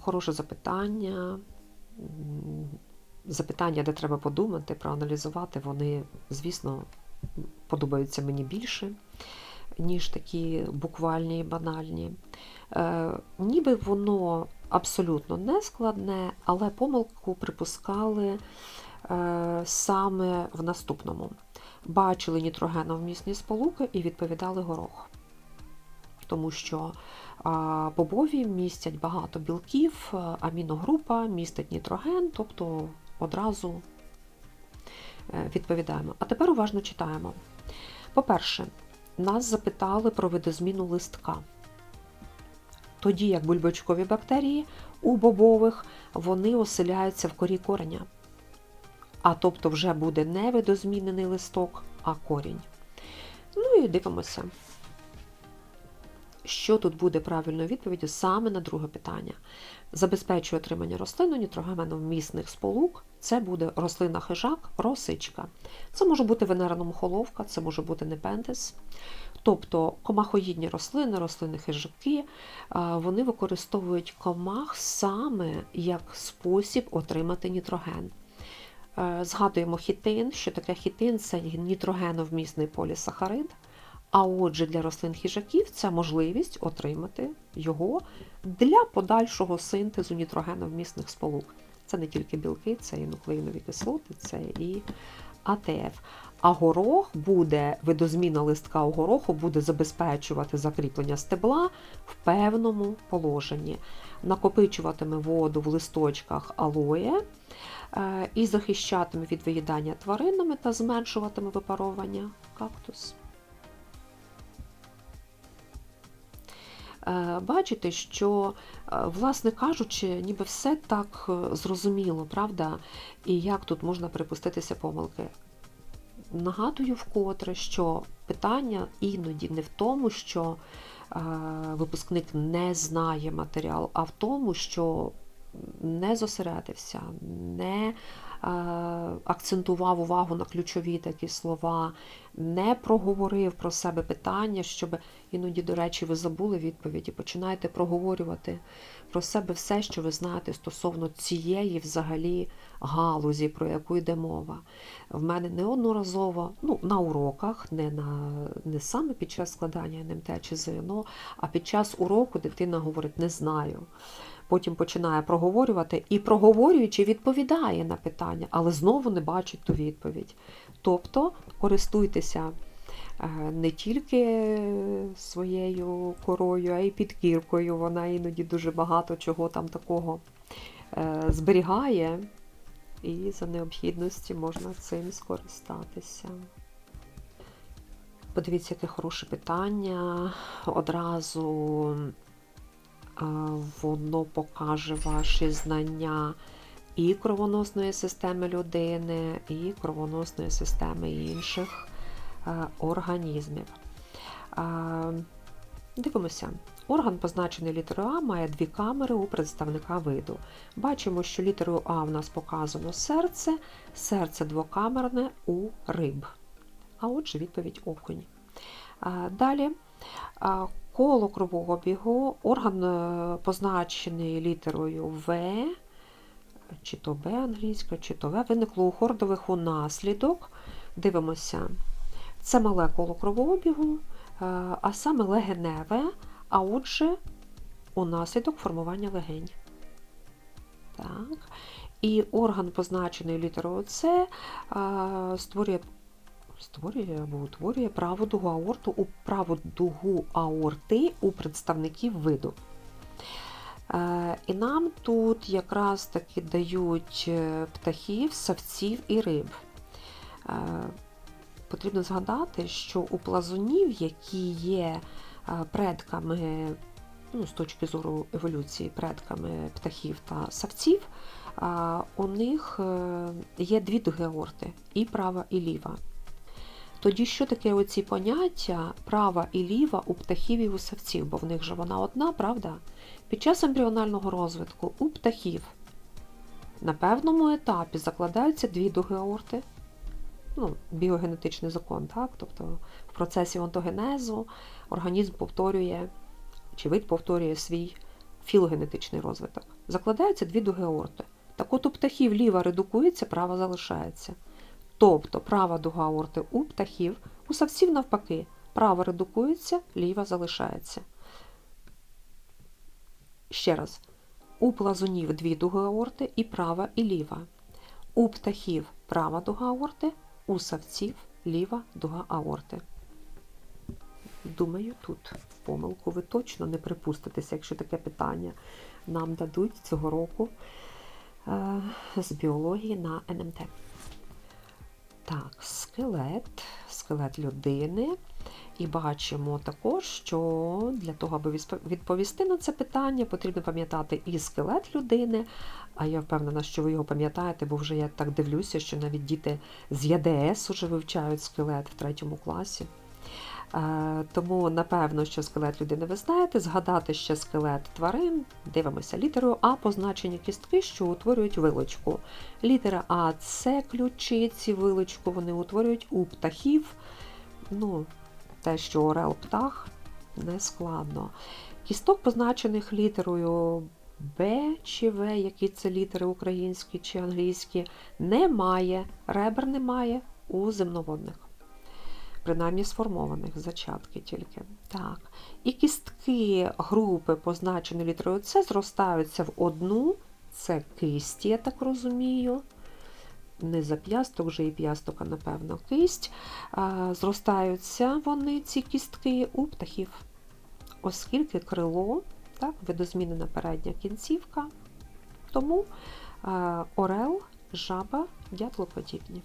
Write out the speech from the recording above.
Хороше запитання. Запитання, де треба подумати, проаналізувати, вони, звісно, подобаються мені більше, ніж такі буквальні і банальні. Е, ніби воно абсолютно не складне, але помилку припускали е, саме в наступному. Бачили нітрогеновмісні сполуки і відповідали горох. Тому що бобові містять багато білків, аміногрупа містить нітроген, тобто одразу е, відповідаємо. А тепер уважно читаємо. По-перше, нас запитали про видозміну листка. Тоді як бульбочкові бактерії у бобових вони оселяються в корі кореня. А тобто вже буде не видозмінений листок, а корінь. Ну і дивимося, що тут буде правильною відповіддю саме на друге питання. Забезпечує отримання рослини нітрогеновмісних сполук. Це буде рослина хижак, росичка. Це може бути мухоловка, це може бути непентес. Тобто комахоїдні рослини, рослини хижаки, вони використовують комах саме як спосіб отримати нітроген. Е, Згадуємо хітин, що таке хітин це нітрогеновмісний полісахарид. А отже, для рослин хижаків це можливість отримати його для подальшого синтезу нітрогеновмісних сполук. Це не тільки білки, це і нуклеїнові кислоти, це і АТФ. А горох буде, видозміна листка у гороху буде забезпечувати закріплення стебла в певному положенні, накопичуватиме воду в листочках алоє е, і захищатиме від виїдання тваринами та зменшуватиме випаровування кактус. Бачите, що, е, власне кажучи, ніби все так е, зрозуміло, правда? І як тут можна припуститися помилки? Нагадую вкотре, що питання іноді не в тому, що е, випускник не знає матеріал, а в тому, що не зосередився, не е, акцентував увагу на ключові такі слова, не проговорив про себе питання, щоб іноді, до речі, ви забули відповіді, починаєте проговорювати про себе все, що ви знаєте стосовно цієї взагалі галузі, про яку йде мова. В мене неодноразово, ну, на уроках, не, на, не саме під час складання НМТ чи ЗНО, а під час уроку дитина говорить не знаю. Потім починає проговорювати і, проговорюючи, відповідає на питання, але знову не бачить ту відповідь. Тобто користуйтеся е, не тільки своєю корою, а й підкіркою. Вона іноді дуже багато чого там такого е, зберігає, і за необхідності можна цим скористатися. Подивіться, яке хороше питання. Одразу воно покаже ваші знання і кровоносної системи людини, і кровоносної системи інших організмів. Дивимося. Орган, позначений літерою А, має дві камери у представника виду. Бачимо, що літерою А в нас показано серце, серце двокамерне у риб. А отже, відповідь окунь. Далі а, коло крового бігу, орган е, позначений літерою В, чи то Б англійська, чи то В, виникло у хордових унаслідок. Дивимося, це мале коло кровообігу, е, а саме легеневе, а отже, унаслідок формування легень. Так. І орган, позначений літерою С, е, створює створює або утворює праву дугу аорту у праву дугу аорти у представників виду. Е, І нам тут якраз таки дають е, птахів, савців і риб. Е, Потрібно згадати, що у плазунів, які є предками, ну, з точки зору еволюції, предками птахів та савців, у них є дві дуги аорти, і права, і ліва. Тоді що таке оці поняття права і ліва у птахів і у савців, бо в них же вона одна, правда? Під час ембріонального розвитку у птахів на певному етапі закладаються дві дуги аорти, ну, біогенетичний закон, так? Тобто в процесі онтогенезу організм повторює, чи вид повторює свій філогенетичний розвиток, закладаються дві дуги аорти. Так от у птахів ліва редукується, права залишається. Тобто права дуга аорти у птахів, у савців навпаки, права редукується, ліва залишається. Ще раз, у плазунів дві дуги аорти і права, і ліва. У птахів права дуга аорти, у савців ліва дуга аорти. Думаю, тут помилку ви точно не припуститеся, якщо таке питання нам дадуть цього року е, з біології на НМТ. Так, скелет, скелет людини. І бачимо також, що для того, аби відповісти на це питання, потрібно пам'ятати і скелет людини. А я впевнена, що ви його пам'ятаєте, бо вже я так дивлюся, що навіть діти з ЯДС уже вивчають скелет в третьому класі. Е, Тому, напевно, що скелет людини ви знаєте, згадати ще скелет тварин. Дивимося літерою А позначені кістки, що утворюють вилочку. Літера А це ключиці, вилочку вони утворюють у птахів. Ну, те, що орел птах, не складно. Кісток, позначених літерою Б чи В, які це літери українські чи англійські, немає. Ребер немає у земноводних принаймні сформованих зачатки тільки. Так. І кістки групи, позначені літерою С, зростаються в одну, це кисті, я так розумію. Не зап'ясток, вже і п'ясток, а напевно, кисть. Зростаються вони, ці кістки, у птахів, оскільки крило, так, видозмінена передня кінцівка. Тому орел, жаба, дятлоподібні.